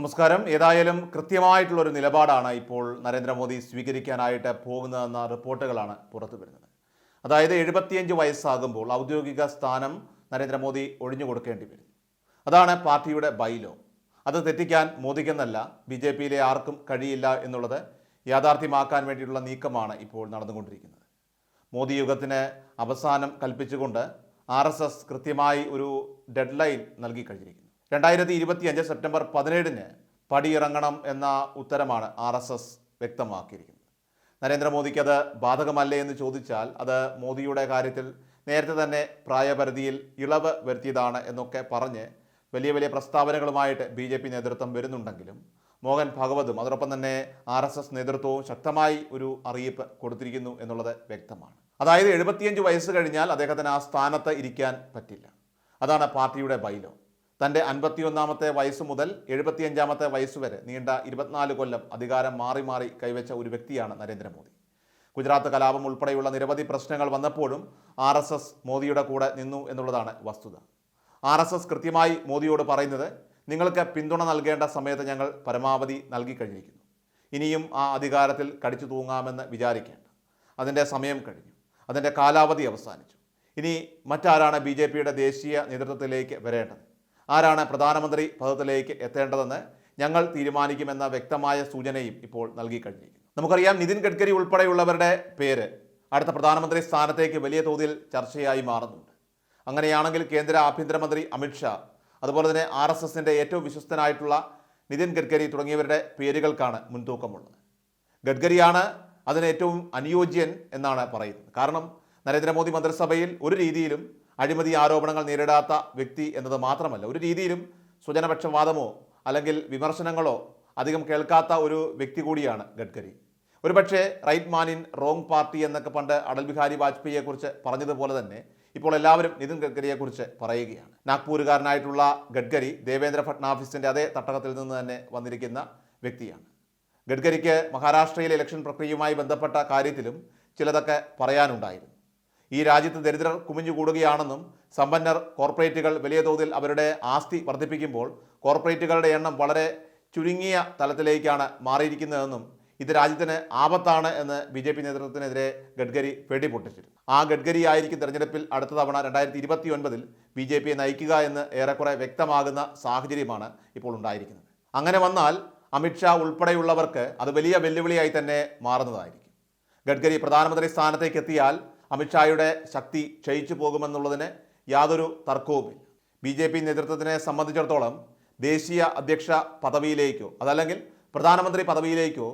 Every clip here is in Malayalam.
നമസ്കാരം. ഏതായാലും കൃത്യമായിട്ടുള്ള ഒരു നിലപാടാണ് ഇപ്പോൾ നരേന്ദ്രമോദി സ്വീകരിക്കാനായിട്ട് പോകുന്നതെന്ന റിപ്പോർട്ടുകളാണ് പുറത്തു വരുന്നത്. അതായത് എഴുപത്തിയഞ്ച് വയസ്സാകുമ്പോൾ ഔദ്യോഗിക സ്ഥാനം നരേന്ദ്രമോദി ഒഴിഞ്ഞു കൊടുക്കേണ്ടി വരും. അതാണ് പാർട്ടിയുടെ ബൈലോ. അത് തെറ്റിക്കാൻ മോദിക്കെന്നല്ല ബി ജെ പിയിലെ ആർക്കും കഴിയില്ല എന്നുള്ളത് യാഥാർത്ഥ്യമാക്കാൻ വേണ്ടിയിട്ടുള്ള നീക്കമാണ് ഇപ്പോൾ നടന്നുകൊണ്ടിരിക്കുന്നത്. മോദി യുഗത്തിന് അവസാനം കൽപ്പിച്ചുകൊണ്ട് ആർ എസ് എസ് കൃത്യമായി ഒരു ഡെഡ് ലൈൻ നൽകി കഴിഞ്ഞിരിക്കുന്നു. രണ്ടായിരത്തി ഇരുപത്തി അഞ്ച് സെപ്റ്റംബർ പതിനേഴിന് പടിയിറങ്ങണം എന്ന ഉത്തരമാണ് ആർ എസ് എസ് വ്യക്തമാക്കിയിരിക്കുന്നത്. നരേന്ദ്രമോദിക്ക് അത് ബാധകമല്ലേ എന്ന് ചോദിച്ചാൽ അത് മോദിയുടെ കാര്യത്തിൽ നേരത്തെ തന്നെ പ്രായപരിധിയിൽ ഇളവ് വരുത്തിയതാണ് എന്നൊക്കെ പറഞ്ഞ് വലിയ വലിയ പ്രസ്താവനകളുമായിട്ട് ബി ജെ പി നേതൃത്വം വരുന്നുണ്ടെങ്കിലും മോഹൻ ഭഗവതും അതോടൊപ്പം തന്നെ ആർ എസ് എസ് നേതൃത്വവും ശക്തമായി ഒരു അറിയിപ്പ് കൊടുത്തിരിക്കുന്നു എന്നുള്ളത് വ്യക്തമാണ്. അതായത് എഴുപത്തിയഞ്ച് വയസ്സ് കഴിഞ്ഞാൽ അദ്ദേഹത്തിന് ആ സ്ഥാനത്ത് ഇരിക്കാൻ പറ്റില്ല. അതാണ് പാർട്ടിയുടെ ബൈലോ. തന്റെ അൻപത്തിയൊന്നാമത്തെ വയസ്സ് മുതൽ എഴുപത്തിയഞ്ചാമത്തെ വയസ്സ് വരെ നീണ്ട ഇരുപത്തിനാല് കൊല്ലം അധികാരം മാറി മാറി കൈവച്ച ഒരു വ്യക്തിയാണ് നരേന്ദ്രമോദി. ഗുജറാത്ത് കലാപം ഉൾപ്പെടെയുള്ള നിരവധി പ്രശ്നങ്ങൾ വന്നപ്പോഴും ആർ എസ് എസ് മോദിയുടെ കൂടെ നിന്നു എന്നുള്ളതാണ് വസ്തുത. ആർ എസ് എസ് കൃത്യമായി മോദിയോട് പറയുന്നത് നിങ്ങൾക്ക് പിന്തുണ നൽകേണ്ട സമയത്ത് ഞങ്ങൾ പരമാവധി നൽകി കഴിഞ്ഞിരിക്കുന്നു. ഇനിയും ആ അധികാരത്തിൽ കടിച്ചു തൂങ്ങാമെന്ന് വിചാരിക്കേണ്ട. അതിന്റെ സമയം കഴിഞ്ഞു. അതിന്റെ കാലാവധി അവസാനിച്ചു. ഇനി മറ്റാരാണ് ബി ദേശീയ നേതൃത്വത്തിലേക്ക് വരേണ്ടത്? ആരാണ് പ്രധാനമന്ത്രി പദത്തിലേക്ക് എത്തേണ്ടതെന്ന് ഞങ്ങൾ തീരുമാനിക്കുമെന്ന വ്യക്തമായ സൂചനയും ഇപ്പോൾ നൽകിക്കഴിഞ്ഞു നമുക്കറിയാം നിതിൻ ഗഡ്കരി ഉൾപ്പെടെയുള്ളവരുടെ പേര് അടുത്ത പ്രധാനമന്ത്രി സ്ഥാനത്തേക്ക് വലിയ തോതിൽ ചർച്ചയായി മാറുന്നുണ്ട്. അങ്ങനെയാണെങ്കിൽ കേന്ദ്ര ആഭ്യന്തരമന്ത്രി അമിത്ഷാ അതുപോലെ തന്നെ ആർ എസ് എസിന്റെ ഏറ്റവും വിശ്വസ്തനായിട്ടുള്ള നിതിൻ ഗഡ്കരി തുടങ്ങിയവരുടെ പേരുകൾക്കാണ് മുൻതൂക്കമുള്ളത്. ഗഡ്കരിയാണ് അതിന് ഏറ്റവും അനുയോജ്യൻ എന്നാണ് പറയുന്നത്. കാരണം നരേന്ദ്രമോദി മന്ത്രിസഭയിൽ ഒരു രീതിയിലും അഴിമതി ആരോപണങ്ങൾ നേരിടാത്ത വ്യക്തി എന്നത് മാത്രമല്ല ഒരു രീതിയിലും സ്വജനപക്ഷവാദമോ അല്ലെങ്കിൽ വിമർശനങ്ങളോ അധികം കേൾക്കാത്ത ഒരു വ്യക്തി കൂടിയാണ് ഗഡ്കരി. ഒരുപക്ഷെ right man in wrong party എന്നൊക്കെ പണ്ട് അടൽ ബിഹാരി വാജ്പേയിയെക്കുറിച്ച് പറഞ്ഞതുപോലെ തന്നെ ഇപ്പോൾ എല്ലാവരും നിതിൻ ഗഡ്കരിയെക്കുറിച്ച് പറയുകയാണ്. നാഗ്പൂരുകാരനായിട്ടുള്ള ഗഡ്കരി ദേവേന്ദ്ര ഫട്നാഫിസിന്റെ അതേ തട്ടകത്തിൽ നിന്ന് തന്നെ വന്നിരിക്കുന്ന വ്യക്തിയാണ്. ഗഡ്കരിക്ക് മഹാരാഷ്ട്രയിലെ ഇലക്ഷൻ പ്രക്രിയയുമായി ബന്ധപ്പെട്ട കാര്യത്തിലും ചിലതൊക്കെ പറയാനുണ്ടായിരുന്നു. ഈ രാജ്യത്ത് ദരിദ്രർ കുമിഞ്ഞുകൂടുകയാണെന്നും സമ്പന്നർ കോർപ്പറേറ്റുകൾ വലിയ തോതിൽ അവരുടെ ആസ്തി വർദ്ധിപ്പിക്കുമ്പോൾ കോർപ്പറേറ്റുകളുടെ എണ്ണം വളരെ ചുരുങ്ങിയ തലത്തിലേക്കാണ് മാറിയിരിക്കുന്നതെന്നും ഇത് രാജ്യത്തിന് ആപത്താണ് എന്ന് ബി ജെ പി നേതൃത്വത്തിനെതിരെ ഗഡ്കരി വെടിപൊട്ടിച്ചിരുന്നു. ആ ഗഡ്കരി ആയിരിക്കും തെരഞ്ഞെടുപ്പിൽ അടുത്ത തവണ രണ്ടായിരത്തി ഇരുപത്തി ഒൻപതിൽ ബി ജെ പിയെ നയിക്കുക എന്ന് ഏറെക്കുറെ വ്യക്തമാകുന്ന സാഹചര്യമാണ് ഇപ്പോൾ ഉണ്ടായിരിക്കുന്നത്. അങ്ങനെ വന്നാൽ അമിത്ഷാ ഉൾപ്പെടെയുള്ളവർക്ക് അത് വലിയ വെല്ലുവിളിയായി തന്നെ മാറുന്നതായിരിക്കും. ഗഡ്കരി പ്രധാനമന്ത്രി സ്ഥാനത്തേക്ക് എത്തിയാൽ അമിത്ഷായുടെ ശക്തി ക്ഷയിച്ചു പോകുമെന്നുള്ളതിന് യാതൊരു തർക്കവുമില്ല. ബി ജെ പി നേതൃത്വത്തിനെ സംബന്ധിച്ചിടത്തോളം ദേശീയ അധ്യക്ഷ പദവിയിലേക്കോ അതല്ലെങ്കിൽ പ്രധാനമന്ത്രി പദവിയിലേക്കോ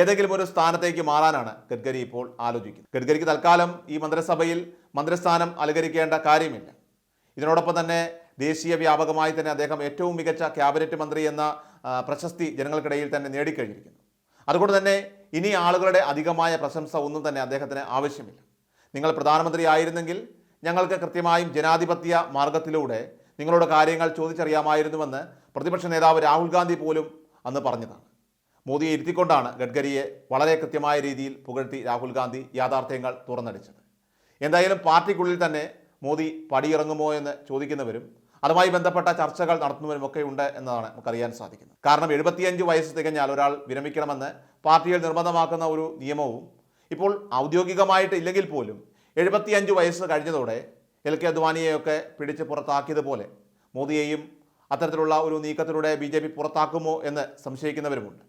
ഏതെങ്കിലും ഒരു സ്ഥാനത്തേക്ക് മാറാനാണ് ഗഡ്കരി ഇപ്പോൾ ആലോചിക്കുന്നത്. ഗഡ്കരിക്ക് തൽക്കാലം ഈ മന്ത്രിസഭയിൽ മന്ത്രിസ്ഥാനം അലങ്കരിക്കേണ്ട കാര്യമില്ല. ഇതിനോടൊപ്പം തന്നെ ദേശീയ വ്യാപകമായി തന്നെ അദ്ദേഹം ഏറ്റവും മികച്ച ക്യാബിനറ്റ് മന്ത്രി എന്ന പ്രശസ്തി ജനങ്ങൾക്കിടയിൽ തന്നെ നേടിക്കഴിഞ്ഞിരിക്കുന്നു. അതുകൊണ്ട് തന്നെ ഇനി ആളുകളുടെ അധികമായ പ്രശംസ ഒന്നും തന്നെ അദ്ദേഹത്തിന് ആവശ്യമില്ല. നിങ്ങൾ പ്രധാനമന്ത്രി ആയിരുന്നെങ്കിൽ ഞങ്ങൾക്ക് കൃത്യമായും ജനാധിപത്യ മാർഗത്തിലൂടെ നിങ്ങളുടെ കാര്യങ്ങൾ ചോദിച്ചറിയാമായിരുന്നുവെന്ന് പ്രതിപക്ഷ നേതാവ് രാഹുൽ ഗാന്ധി പോലും അന്ന് പറഞ്ഞതാണ്. മോദിയെ ഇരുത്തിക്കൊണ്ടാണ് ഗഡ്കരിയെ വളരെ കൃത്യമായ രീതിയിൽ പുകഴ്ത്തി രാഹുൽ ഗാന്ധി യാഥാർത്ഥ്യങ്ങൾ തുറന്നടിച്ചത്. എന്തായാലും പാർട്ടിക്കുള്ളിൽ തന്നെ മോദി പടിയിറങ്ങുമോ എന്ന് ചോദിക്കുന്നവരും അതുമായി ബന്ധപ്പെട്ട ചർച്ചകൾ നടത്തുന്നവരും ഒക്കെ ഉണ്ട് എന്നതാണ് നമുക്കറിയാൻ സാധിക്കുന്നത്. കാരണം എഴുപത്തിയഞ്ച് വയസ്സ് തികഞ്ഞാൽ ഒരാൾ വിരമിക്കണമെന്ന് പാർട്ടിയിൽ നിർബന്ധമാക്കുന്ന ഒരു നിയമവും ഇപ്പോൾ ഔദ്യോഗികമായിട്ട് ഇല്ലെങ്കിൽ പോലും എഴുപത്തിയഞ്ച് വയസ്സ് കഴിഞ്ഞതോടെ എൽ കെ അദ്വാനിയെയൊക്കെ പിടിച്ച് പുറത്താക്കിയതുപോലെ മോദിയെയും അത്തരത്തിലുള്ള ഒരു നീക്കത്തിലൂടെ ബി പുറത്താക്കുമോ എന്ന് സംശയിക്കുന്നവരുമുണ്ട്.